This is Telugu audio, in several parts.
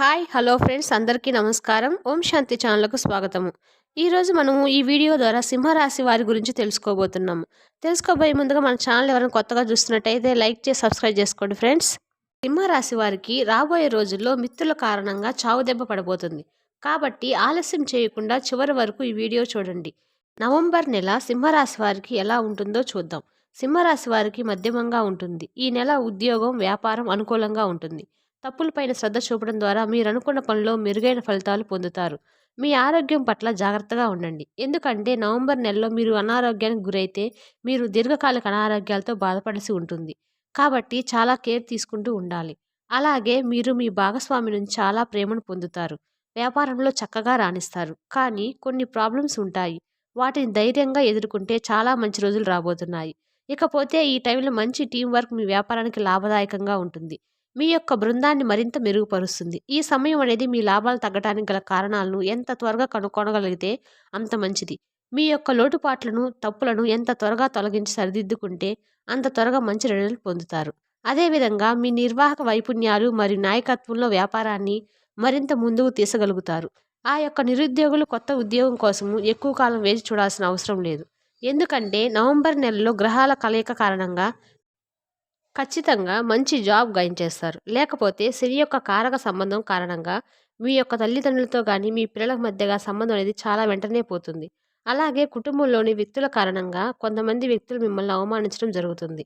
హాయ్ హలో ఫ్రెండ్స్ అందరికీ నమస్కారం. ఓం శాంతి ఛానల్కు స్వాగతము. ఈరోజు మనము ఈ వీడియో ద్వారా సింహరాశి వారి గురించి తెలుసుకోబోతున్నాము. తెలుసుకోబోయే ముందుగా మన ఛానల్ ఎవరైనా కొత్తగా చూస్తున్నట్టయితే లైక్ చేసి సబ్స్క్రైబ్ చేసుకోండి ఫ్రెండ్స్. సింహరాశి వారికి రాబోయే రోజుల్లో మిత్రుల కారణంగా చావు దెబ్బ పడబోతుంది. కాబట్టి ఆలస్యం చేయకుండా చివరి వరకు ఈ వీడియో చూడండి. నవంబర్ నెల సింహరాశి వారికి ఎలా ఉంటుందో చూద్దాం. సింహరాశి వారికి మధ్యమంగా ఉంటుంది. ఈ నెల ఉద్యోగం వ్యాపారం అనుకూలంగా ఉంటుంది. తప్పులపైన శ్రద్ధ చూపడం ద్వారా మీరు అనుకున్న పనిలో మెరుగైన ఫలితాలు పొందుతారు. మీ ఆరోగ్యం పట్ల జాగ్రత్తగా ఉండండి. ఎందుకంటే నవంబర్ నెలలో మీరు అనారోగ్యానికి గురైతే మీరు దీర్ఘకాలిక అనారోగ్యాలతో బాధపడాల్సి ఉంటుంది. కాబట్టి చాలా కేర్ తీసుకుంటూ ఉండాలి. అలాగే మీరు మీ భాగస్వామి నుంచి చాలా ప్రేమను పొందుతారు. వ్యాపారంలో చక్కగా రాణిస్తారు. కానీ కొన్ని ప్రాబ్లమ్స్ ఉంటాయి. వాటిని ధైర్యంగా ఎదుర్కొంటే చాలా మంచి రోజులు రాబోతున్నాయి. ఇకపోతే ఈ టైంలో మంచి టీం వర్క్ మీ వ్యాపారానికి లాభదాయకంగా ఉంటుంది. మీ యొక్క బృందాన్ని మరింత మెరుగుపరుస్తుంది. ఈ సమయం అనేది మీ లాభాలు తగ్గడానికి గల కారణాలను ఎంత త్వరగా కనుక్కొనగలిగితే అంత మంచిది. మీ యొక్క లోటుపాట్లను తప్పులను ఎంత త్వరగా తొలగించి సరిదిద్దుకుంటే అంత త్వరగా మంచి రిజల్ట్ పొందుతారు. అదేవిధంగా మీ నిర్వాహక వైపుణ్యాలు మరియు నాయకత్వంలో వ్యాపారాన్ని మరింత ముందుకు తీసగలుగుతారు. ఆ యొక్క నిరుద్యోగులు కొత్త ఉద్యోగం కోసము ఎక్కువ కాలం వేచి చూడాల్సిన అవసరం లేదు. ఎందుకంటే నవంబర్ నెలలో గ్రహాల కలయిక కారణంగా ఖచ్చితంగా మంచి జాబ్ గైన్ చేస్తారు లేకపోతే శని యొక్క కారక సంబంధం కారణంగా మీ యొక్క తల్లిదండ్రులతో కానీ మీ పిల్లల మధ్యగా సంబంధం అనేది చాలా వెంటనే పోతుంది. అలాగే కుటుంబంలోని వ్యక్తుల కారణంగా కొంతమంది వ్యక్తులు మిమ్మల్ని అవమానించడం జరుగుతుంది.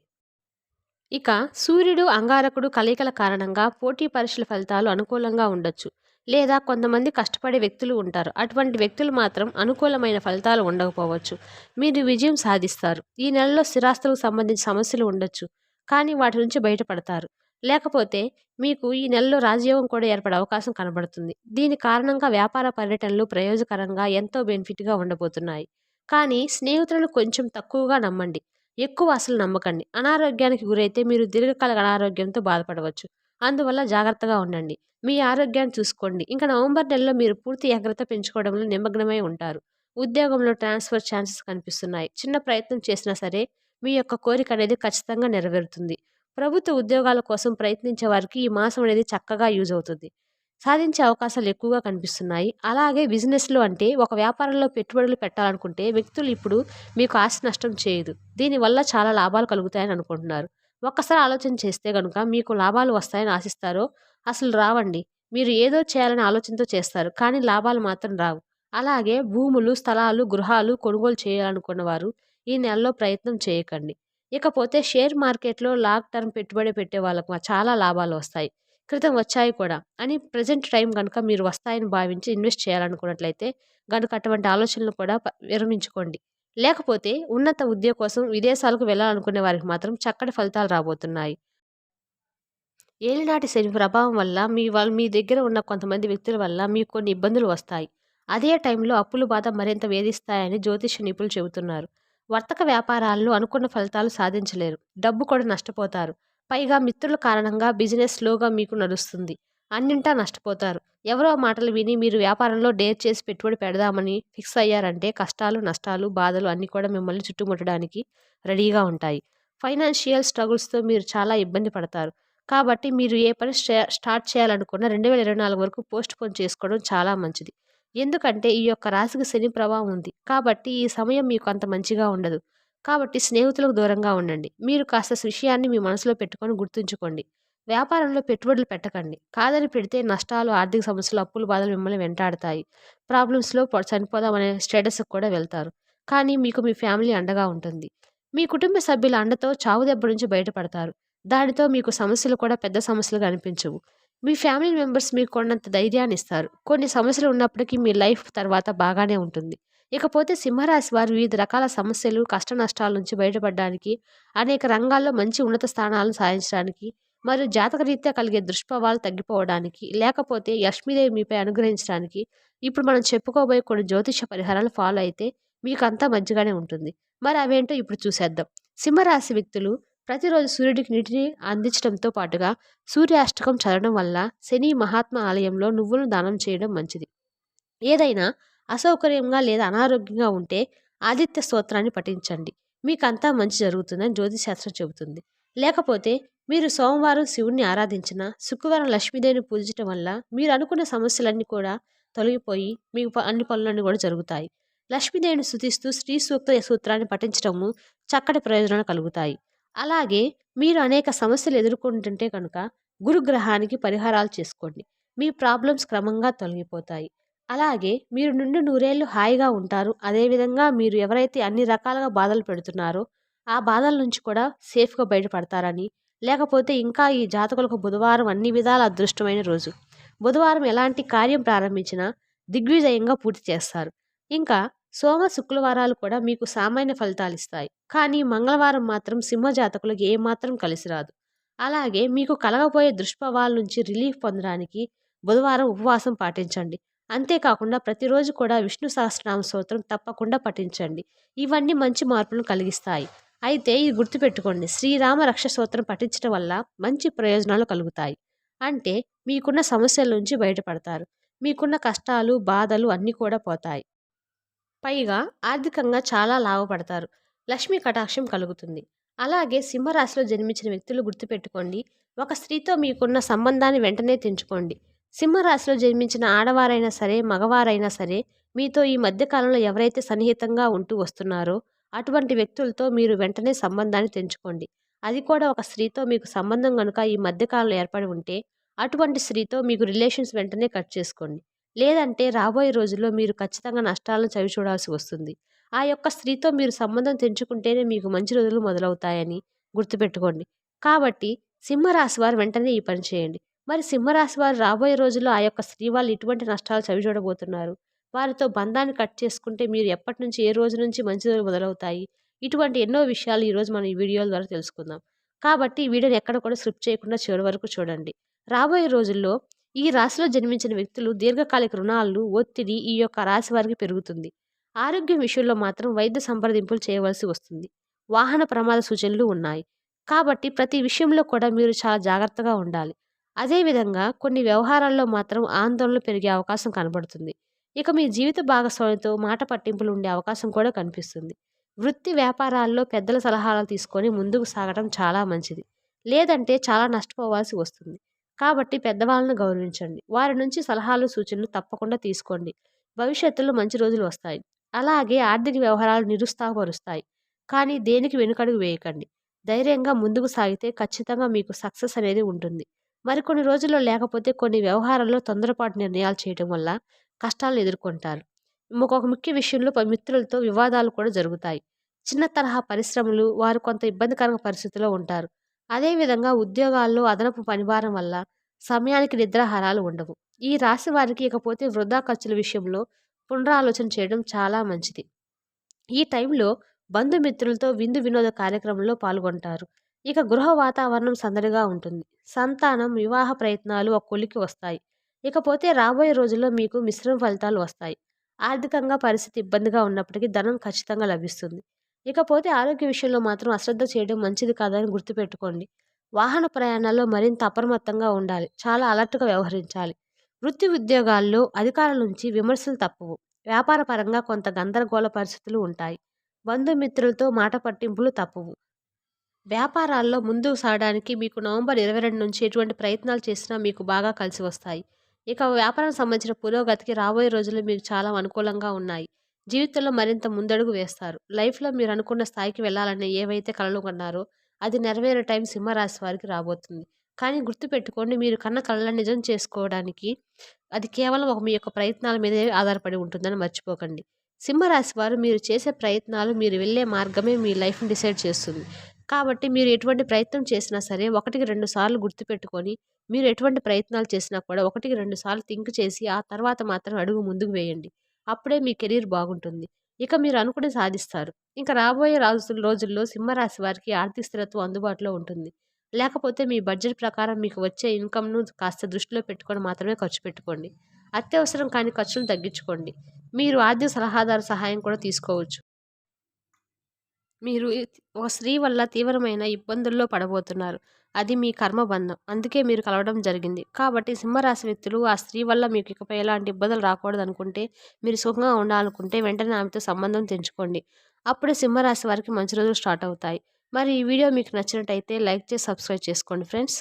ఇక సూర్యుడు అంగారకుడు కలయికల కారణంగా పోటీ పరీక్షల ఫలితాలు అనుకూలంగా ఉండొచ్చు. లేదా కొంతమంది కష్టపడే వ్యక్తులు ఉంటారు. అటువంటి వ్యక్తులు మాత్రం అనుకూలమైన ఫలితాలు ఉండకపోవచ్చు. మీరు విజయం సాధిస్తారు. ఈ నెలలో స్థిరాస్తులకు సంబంధించిన సమస్యలు ఉండొచ్చు. కానీ వాటి నుంచి బయటపడతారు. లేకపోతే మీకు ఈ నెలలో రాజయోగం కూడా ఏర్పడే అవకాశం కనబడుతుంది. దీని కారణంగా వ్యాపార పర్యటనలు ప్రయోజకరంగా ఎంతో బెనిఫిట్గా ఉండబోతున్నాయి. కానీ స్నేహితులను కొంచెం తక్కువగా నమ్మండి. ఎక్కువ అసలు నమ్మకండి. అనారోగ్యానికి గురైతే మీరు దీర్ఘకాలిక అనారోగ్యంతో బాధపడవచ్చు. అందువల్ల జాగ్రత్తగా ఉండండి. మీ ఆరోగ్యాన్ని చూసుకోండి. ఇంకా నవంబర్ నెలలో మీరు పూర్తి ఏకాగ్రత పెంచుకోవడంలో నిమగ్నమై ఉంటారు. ఉద్యోగంలో ట్రాన్స్ఫర్ ఛాన్సెస్ కనిపిస్తున్నాయి. చిన్న ప్రయత్నం చేసినా సరే మీ యొక్క కోరిక అనేది ఖచ్చితంగా నెరవేరుతుంది. ప్రభుత్వ ఉద్యోగాల కోసం ప్రయత్నించే వారికి ఈ మాసం అనేది చక్కగా యూజ్ అవుతుంది. సాధించే అవకాశాలు ఎక్కువగా కనిపిస్తున్నాయి. అలాగే బిజినెస్లో అంటే ఒక వ్యాపారంలో పెట్టుబడులు పెట్టాలనుకుంటే వ్యక్తులు ఇప్పుడు మీకు ఆస్తి నష్టం చేయదు. దీనివల్ల చాలా లాభాలు కలుగుతాయని అనుకుంటున్నారు. ఒక్కసారి ఆలోచన చేస్తే కనుక మీకు లాభాలు వస్తాయని ఆశిస్తారో అసలు రావండి. మీరు ఏదో చేయాలని ఆలోచనతో చేస్తారు. కానీ లాభాలు మాత్రం రావు. అలాగే భూములు స్థలాలు గృహాలు కొనుగోలు చేయాలనుకున్న వారు ఈ నెలలో ప్రయత్నం చేయకండి. ఇకపోతే షేర్ మార్కెట్లో లాంగ్ టర్మ్ పెట్టుబడి పెట్టే వాళ్ళకు చాలా లాభాలు వస్తాయి. క్రితం వచ్చాయి కూడా. అని ప్రజెంట్ టైం కనుక మీరు వస్తాయని భావించి ఇన్వెస్ట్ చేయాలనుకున్నట్లయితే కనుక అటువంటి ఆలోచనలు కూడా విరమించుకోండి. లేకపోతే ఉన్నత ఉద్యోగం కోసం విదేశాలకు వెళ్ళాలనుకునే వారికి మాత్రం చక్కటి ఫలితాలు రాబోతున్నాయి. ఏలినాటి శని ప్రభావం వల్ల మీ వాళ్ళు మీ దగ్గర ఉన్న కొంతమంది వ్యక్తుల వల్ల మీకు కొన్ని ఇబ్బందులు వస్తాయి. అదే టైంలో అప్పులు బాధ మరింత వేధిస్తాయని జ్యోతిష నిపుణులు చెబుతున్నారు. వర్తక వ్యాపారాల్లో అనుకున్న ఫలితాలు సాధించలేరు. డబ్బు కూడా నష్టపోతారు. పైగా మిత్రుల కారణంగా బిజినెస్ స్లోగా మీకు నడుస్తుంది. అన్నింటా నష్టపోతారు. ఎవరో మాటలు విని మీరు వ్యాపారంలో డేర్ చేసి పెట్టుబడి పెడదామని ఫిక్స్ అయ్యారంటే కష్టాలు నష్టాలు బాధలు అన్నీ కూడా మిమ్మల్ని చుట్టుముట్టడానికి రెడీగా ఉంటాయి. ఫైనాన్షియల్ స్ట్రగుల్స్తో మీరు చాలా ఇబ్బంది పడతారు. కాబట్టి మీరు ఏ పని స్టార్ట్ చేయాలనుకున్న రెండు వేల ఇరవై నాలుగు వరకు పోస్ట్ పోన్ చేసుకోవడం చాలా మంచిది. ఎందుకంటే ఈ యొక్క రాశికి శని ప్రభావం ఉంది. కాబట్టి ఈ సమయం మీకు అంత మంచిగా ఉండదు. కాబట్టి స్నేహితులకు దూరంగా ఉండండి. మీరు కాస్త విషయాన్ని మీ మనసులో పెట్టుకొని గుర్తుంచుకోండి. వ్యాపారంలో పెట్టుబడులు పెట్టకండి. కాదని పెడితే నష్టాలు ఆర్థిక సమస్యలు అప్పులు బాధలు మిమ్మల్ని వెంటాడతాయి. ప్రాబ్లమ్స్లో చనిపోదామనే స్టేటస్కి కూడా వెళ్తారు. కానీ మీకు మీ ఫ్యామిలీ అండగా ఉంటుంది. మీ కుటుంబ సభ్యుల అండతో చావు దెబ్బ నుంచి బయటపడతారు. దానితో మీకు సమస్యలు కూడా పెద్ద సమస్యలుగా అనిపించవు. మీ ఫ్యామిలీ మెంబర్స్ మీకు కొన్నంత ధైర్యాన్ని ఇస్తారు. కొన్ని సమస్యలు ఉన్నప్పటికీ మీ లైఫ్ తర్వాత బాగానే ఉంటుంది. ఇకపోతే సింహరాశి వారు వివిధ రకాల సమస్యలు కష్ట నష్టాల నుంచి బయటపడడానికి అనేక రంగాల్లో మంచి ఉన్నత స్థానాలను సాధించడానికి మరియు జాతకరీత్యా కలిగే దుష్ప్రభావాలు తగ్గిపోవడానికి లేకపోతే యష్మిదేవి మీపై అనుగ్రహించడానికి ఇప్పుడు మనం చెప్పుకోబోయే కొన్ని జ్యోతిష పరిహారాలు ఫాలో అయితే మీకు అంతా మంచిగానే ఉంటుంది. మరి అవేంటో ఇప్పుడు చూసేద్దాం. సింహరాశి వ్యక్తులు ప్రతిరోజు సూర్యుడికి నీటిని అందించడంతో పాటుగా సూర్యాష్టకం చదవడం వల్ల శని మహాత్మ ఆలయంలో నువ్వులను దానం చేయడం మంచిది. ఏదైనా అసౌకర్యంగా లేదా అనారోగ్యంగా ఉంటే ఆదిత్య స్తోత్రాన్ని పఠించండి. మీకు అంతా మంచి జరుగుతుందని జ్యోతిశాస్త్రం చెబుతుంది. లేకపోతే మీరు సోమవారం శివుణ్ణి ఆరాధించిన శుక్రవారం లక్ష్మీదేవిని పూజించడం వల్ల మీరు అనుకున్న సమస్యలన్నీ కూడా తొలగిపోయి మీకు ప- అన్ని పనులన్నీ కూడా జరుగుతాయి. లక్ష్మీదేవిని స్థుతిస్తూ శ్రీ సూక్త సూత్రాన్ని పఠించడము చక్కటి ప్రయోజనాలు కలుగుతాయి. అలాగే మీరు అనేక సమస్యలు ఎదుర్కొంటుంటే కనుక గురుగ్రహానికి పరిహారాలు చేసుకోండి. మీ ప్రాబ్లమ్స్ క్రమంగా తొలగిపోతాయి. అలాగే మీరు నుండి నూరేళ్ళు హాయిగా ఉంటారు. అదేవిధంగా మీరు ఎవరైతే అన్ని రకాలుగా బాధలు పెడుతున్నారో ఆ బాధల నుంచి కూడా సేఫ్గా బయటపడతారని లేకపోతే ఇంకా ఈ జాతకులకు బుధవారం అన్ని విధాల అదృష్టమైన రోజు. బుధవారం ఎలాంటి కార్యం ప్రారంభించినా దిగ్విజయంగా పూర్తి చేస్తారు. ఇంకా సోమ శుక్రవారాలు కూడా మీకు సామాన్య ఫలితాలు ఇస్తాయి. కానీ మంగళవారం మాత్రం సింహ జాతకులకు ఏమాత్రం కలిసి రాదు. అలాగే మీకు కలగబోయే దుష్ప్రభావాల నుంచి రిలీఫ్ పొందడానికి బుధవారం ఉపవాసం పాటించండి. అంతేకాకుండా ప్రతిరోజు కూడా విష్ణు సహస్రనామ స్తోత్రం తప్పకుండా పఠించండి. ఇవన్నీ మంచి మార్పులను కలిగిస్తాయి. అయితే ఇది గుర్తుపెట్టుకోండి. శ్రీరామ రక్ష స్తోత్రం పఠించడం వల్ల మంచి ప్రయోజనాలు కలుగుతాయి. అంటే మీకున్న సమస్యల నుంచి బయటపడతారు. మీకున్న కష్టాలు బాధలు అన్నీ కూడా పోతాయి. పైగా ఆర్థికంగా చాలా లాభపడతారు. లక్ష్మీ కటాక్షం కలుగుతుంది. అలాగే సింహరాశిలో జన్మించిన వ్యక్తులు గుర్తుపెట్టుకోండి. ఒక స్త్రీతో మీకున్న సంబంధాన్ని వెంటనే తెంచుకోండి. సింహరాశిలో జన్మించిన ఆడవారైనా సరే మగవారైనా సరే మీతో ఈ మధ్యకాలంలో ఎవరైతే సన్నిహితంగా ఉంటూ వస్తున్నారో అటువంటి వ్యక్తులతో మీరు వెంటనే సంబంధాన్ని తెంచుకోండి. అది కూడా ఒక స్త్రీతో మీకు సంబంధం కనుక ఈ మధ్యకాలంలో ఏర్పడి ఉంటే అటువంటి స్త్రీతో మీకు రిలేషన్స్ వెంటనే కట్ చేసుకోండి. లేదంటే రాబోయే రోజుల్లో మీరు ఖచ్చితంగా నష్టాలను చవి చూడాల్సి వస్తుంది. ఆ యొక్క స్త్రీతో మీరు సంబంధం తెంచుకుంటేనే మీకు మంచి రోజులు మొదలవుతాయని గుర్తుపెట్టుకోండి. కాబట్టి సింహరాశి వారు వెంటనే ఈ పని చేయండి. మరి సింహరాశి వారు రాబోయే రోజుల్లో ఆ యొక్క స్త్రీ వాళ్ళు ఇటువంటి నష్టాలు చవి చూడబోతున్నారు. వారితో బంధాన్ని కట్ చేసుకుంటే మీరు ఎప్పటి నుంచి ఏ రోజు నుంచి మంచి రోజులు మొదలవుతాయి? ఇటువంటి ఎన్నో విషయాలు ఈరోజు మనం ఈ వీడియోల ద్వారా తెలుసుకుందాం. కాబట్టి ఈ వీడియోని ఎక్కడ కూడా స్క్రిప్ట్ చేయకుండా చివరి వరకు చూడండి. రాబోయే రోజుల్లో ఈ రాశిలో జన్మించిన వ్యక్తులు దీర్ఘకాలిక రుణాలు ఒత్తిడి ఈ యొక్క రాశి వారికి పెరుగుతుంది. ఆరోగ్యం విషయంలో మాత్రం వైద్య సంప్రదింపులు చేయవలసి వస్తుంది. వాహన ప్రమాద సూచనలు ఉన్నాయి. కాబట్టి ప్రతి విషయంలో కూడా మీరు చాలా జాగ్రత్తగా ఉండాలి. అదేవిధంగా కొన్ని వ్యవహారాల్లో మాత్రం ఆందోళనలు పెరిగే అవకాశం కనబడుతుంది. ఇక మీ జీవిత భాగస్వామితో మాట పట్టింపులు ఉండే అవకాశం కూడా కనిపిస్తుంది. వృత్తి వ్యాపారాల్లో పెద్దల సలహాలు తీసుకొని ముందుకు సాగడం చాలా మంచిది. లేదంటే చాలా నష్టపోవాల్సి వస్తుంది. కాబట్టి పెద్దవాళ్ళను గౌరవించండి. వారి నుంచి సలహాలు సూచనలు తప్పకుండా తీసుకోండి. భవిష్యత్తులో మంచి రోజులు వస్తాయి. అలాగే ఆర్థిక వ్యవహారాలు నిరుత్సాహపరుస్తాయి. కానీ దేనికి వెనుకడుగు వేయకండి. ధైర్యంగా ముందుకు సాగితే ఖచ్చితంగా మీకు సక్సెస్ అనేది ఉంటుంది. మరికొన్ని రోజుల్లో లేకపోతే కొన్ని వ్యవహారాల్లో తొందరపాటు నిర్ణయాలు చేయడం వల్ల కష్టాలను ఎదుర్కొంటారు. ఇంకొక ముఖ్య విషయంలో మిత్రులతో వివాదాలు కూడా జరుగుతాయి. చిన్న తరహా పరిశ్రమలు వారు కొంత ఇబ్బందికరమైన పరిస్థితిలో ఉంటారు. అదేవిధంగా ఉద్యోగాల్లో అదనపు పనిభారం వల్ల సమయానికి నిద్రాహారాలు ఉండవు. ఈ రాశి వారికి ఇకపోతే వృధా ఖర్చుల విషయంలో పునరాలోచన చేయడం చాలా మంచిది. ఈ టైంలో బంధుమిత్రులతో విందు వినోద కార్యక్రమంలో పాల్గొంటారు. ఇక గృహ వాతావరణం సందడిగా ఉంటుంది. సంతానం వివాహ ప్రయత్నాలు ఒక్కొలికి వస్తాయి. ఇకపోతే రాబోయే రోజుల్లో మీకు మిశ్రమ ఫలితాలు వస్తాయి. ఆర్థికంగా పరిస్థితి ఇబ్బందిగా ఉన్నప్పటికీ ధనం ఖచ్చితంగా లభిస్తుంది. ఇకపోతే ఆరోగ్య విషయంలో మాత్రం అశ్రద్ధ చేయడం మంచిది కాదని గుర్తుపెట్టుకోండి. వాహన ప్రయాణాల్లో మరింత అప్రమత్తంగా ఉండాలి. చాలా అలర్ట్గా వ్యవహరించాలి. వృత్తి ఉద్యోగాల్లో అధికారుల నుంచి విమర్శలు తప్పవు. వ్యాపార పరంగా కొంత గందరగోళ పరిస్థితులు ఉంటాయి. బంధుమిత్రులతో మాట పట్టింపులు తప్పవు. వ్యాపారాల్లో ముందుకు సాగడానికి మీకు నవంబర్ ఇరవై రెండు నుంచి ఎటువంటి ప్రయత్నాలు చేసినా మీకు బాగా కలిసి వస్తాయి. ఇక వ్యాపారం సంబంధించిన పురోగతికి రాబోయే రోజుల్లో మీకు చాలా అనుకూలంగా ఉన్నాయి. జీవితంలో మరింత ముందడుగు వేస్తారు. లైఫ్లో మీరు అనుకున్న స్థాయికి వెళ్ళాలని ఏవైతే కలలు కన్నారో అది నెరవేరే టైం సింహరాశి వారికి రాబోతుంది. కానీ గుర్తుపెట్టుకోండి మీరు కన్న కళలను నిజం చేసుకోవడానికి అది కేవలం ఒక మీ యొక్క ప్రయత్నాల మీదే ఆధారపడి ఉంటుందని మర్చిపోకండి. సింహరాశి వారు మీరు చేసే ప్రయత్నాలు మీరు వెళ్ళే మార్గమే మీ లైఫ్ని డిసైడ్ చేస్తుంది. కాబట్టి మీరు ఎటువంటి ప్రయత్నం చేసినా సరే ఒకటికి రెండు సార్లు గుర్తుపెట్టుకొని మీరు ఎటువంటి ప్రయత్నాలు చేసినా కూడా ఒకటికి రెండు సార్లు థింక్ చేసి ఆ తర్వాత మాత్రం అడుగు ముందుకు వేయండి. అప్పుడే మీ కెరీర్ బాగుంటుంది. ఇక మీరు అనుకుని సాధిస్తారు. ఇంకా రాబోయే రాజు రోజుల్లో సింహరాశి వారికి ఆర్థిక స్థిరత్వం అందుబాటులో ఉంటుంది. లేకపోతే మీ బడ్జెట్ ప్రకారం మీకు వచ్చే ఇన్కమ్ను కాస్త దృష్టిలో పెట్టుకొని మాత్రమే ఖర్చు పెట్టుకోండి. అత్యవసరం కాని ఖర్చులు తగ్గించుకోండి. మీరు ఆర్థిక సలహాదారు సహాయం కూడా తీసుకోవచ్చు. మీరు ఒక స్త్రీ వల్ల తీవ్రమైన ఇబ్బందుల్లో పడబోతున్నారు. అది మీ కర్మబంధం అందుకే మీరు కలవడం జరిగింది. కాబట్టి సింహరాశి వ్యక్తులు ఆ స్త్రీ వల్ల మీకు ఇకపై ఎలాంటి ఇబ్బందులు రాకూడదు అనుకుంటే మీరు సుఖంగా ఉండాలనుకుంటే వెంటనే ఆమెతో సంబంధం తెంచుకోండి. అప్పుడే సింహరాశి వారికి మంచి రోజులు స్టార్ట్ అవుతాయి. మరి ఈ వీడియో మీకు నచ్చినట్టయితే లైక్ చేసి సబ్స్క్రైబ్ చేసుకోండి ఫ్రెండ్స్.